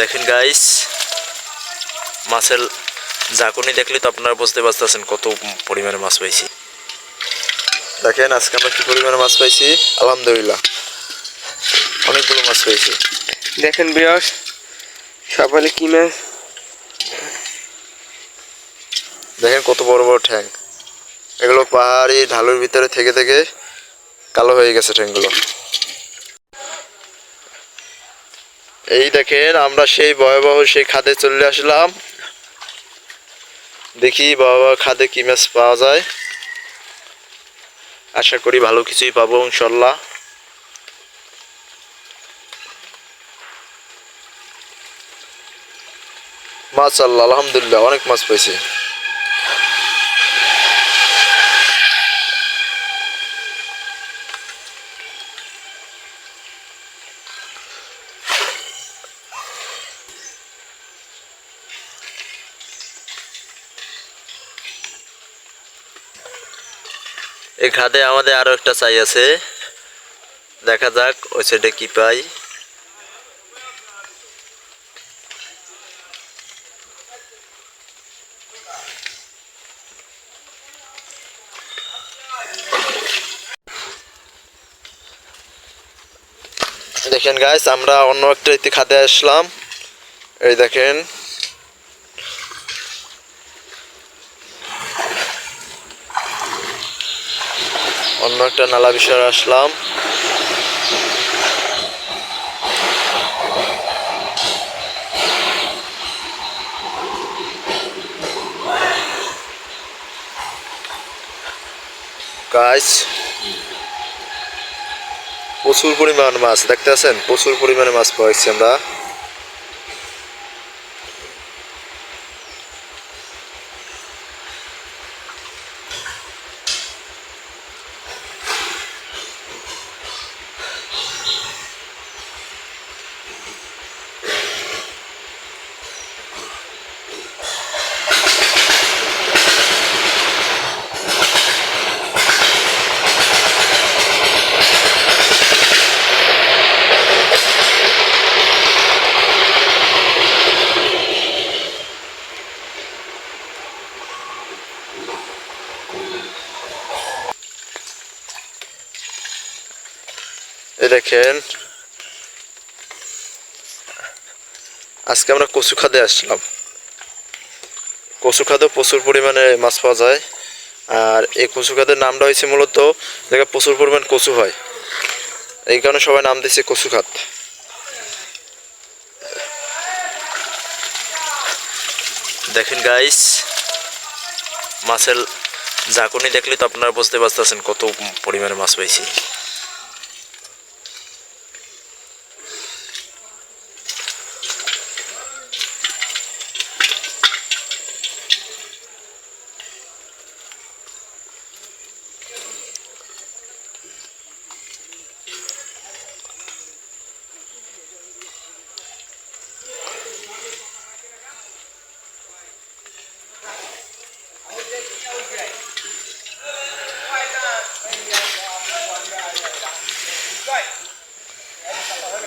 দেখেন গাইস মাছের জাকুনি দেখলে তো আপনারা বুঝতে পারতেছেন কত পরিমাণে মাছ পাইছি। দেখেন আজকে আমরা কি পরিমাণে মাছ পাইছি? আলহামদুলিল্লাহ অনেকগুলো মাছ পাইছি। দেখেন বিয়স সকালে কি মাছ? দেখেন কত বড় বড় ঠ্যাং। এগুলো পাহাড়ি ঢালুর ভিতরে থেকে থেকে কালো হয়ে গেছে ঠ্যাংগুলো। এই দেখেন, আমরা সেই ভয়াবহ সেই খাদে চলে আসলাম। দেখি ভয়াবহ খাদে কি মাছ পাওয়া যায়। আশা করি ভালো কিছুই পাবো, ইনশাল্লাহ। মাছ আল্লাহ আলহামদুলিল্লাহ, অনেক মাছ পাইছি। এই খাদে আমাদের আরও একটা চাই আছে। দেখা যাক, ওই সাইডে কি পাই। দেখেন গাইস আমরা অন্য একটা খাদে আসলাম। এই দেখেন অন্য একটা নালা বিষয়ে আসলাম। গাইস প্রচুর পরিমাণ মাছ দেখতে আছেন প্রচুর পরিমাণে মাছ পাইছি আমরা। দেখেন। আজকে আমরা কচু খাদে আসলাম। কচু খাদে প্রচুর পরিমাণে মাছ পাওয়া যায়। আর এই কচু খাদের নামটা হয়েছে মূলত দেখে প্রচুর পরিমাণ কচু হয়। এই কারণে সবাই নাম দিয়েছে কচু খাত দেখেন গাইস মাছের জাকুনি দেখলে তো আপনারা বুঝতে পারতেছেন কত পরিমাণে মাছ পাইছি।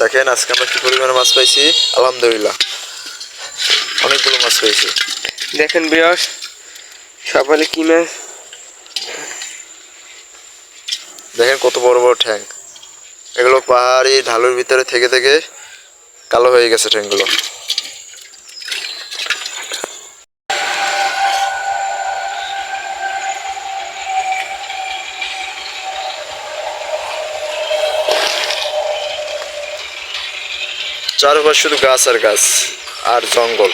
দেখেন আজকে আমরা কি পরিমাণে মাছ পাইছি? আলহামদুলিল্লাহ। অনেকগুলো মাছ পেয়েছি দেখেন বিয়স সকালে কি মাছ? দেখেন কত বড় বড় ঠ্যাং। এগুলো পাহাড়ি ঢালুর ভিতরে থেকে থেকে কালো হয়ে গেছে ঠ্যাংগুলো। চারপাশ শুধু গাছ আর গাছ আর জঙ্গল।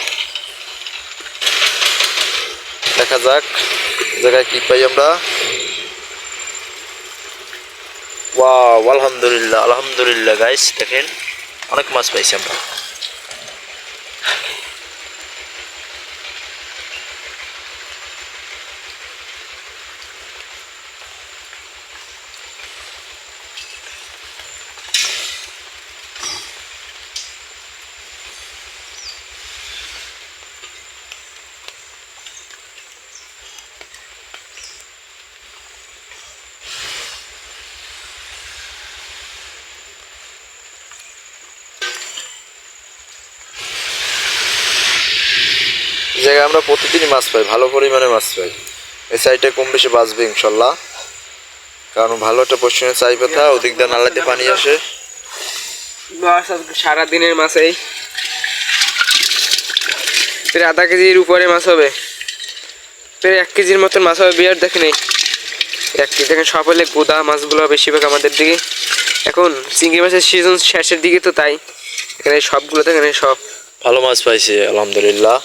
দেখা যাক জায়গায় কি পাই আমরা। ওয়া আলহামদুলিল্লাহ আলহামদুলিল্লাহ গাইস দেখেন, অনেক মাছ পাইছি আমরা। জায়গায় আমরা প্রতিদিনই মাছ পাই ভালো পরিমাণে মাছ পাই। এই সাইডে কম বেশি বাঁচবে ইনশাল্লাহ। কারণ ভালো একটা পশ্চিমে চাই পাতা ওদিক দিয়ে নালাতে পানি আসে। আজকে সারা দিনের মাছ এই। প্রায় আধা কেজির উপরে মাছ হবে। প্রায় এক কেজির মতন মাছ হবে বিয়ার দেখেন এই। এক কেজি দেখেন সব হলে গোদা মাছগুলো বেশিরভাগ আমাদের দিকে। এখন চিংড়ি মাছের সিজন শেষের দিকে তো তাই। এখানে সবগুলো দেখেন সব। ভালো মাছ পাইছি আলহামদুলিল্লাহ।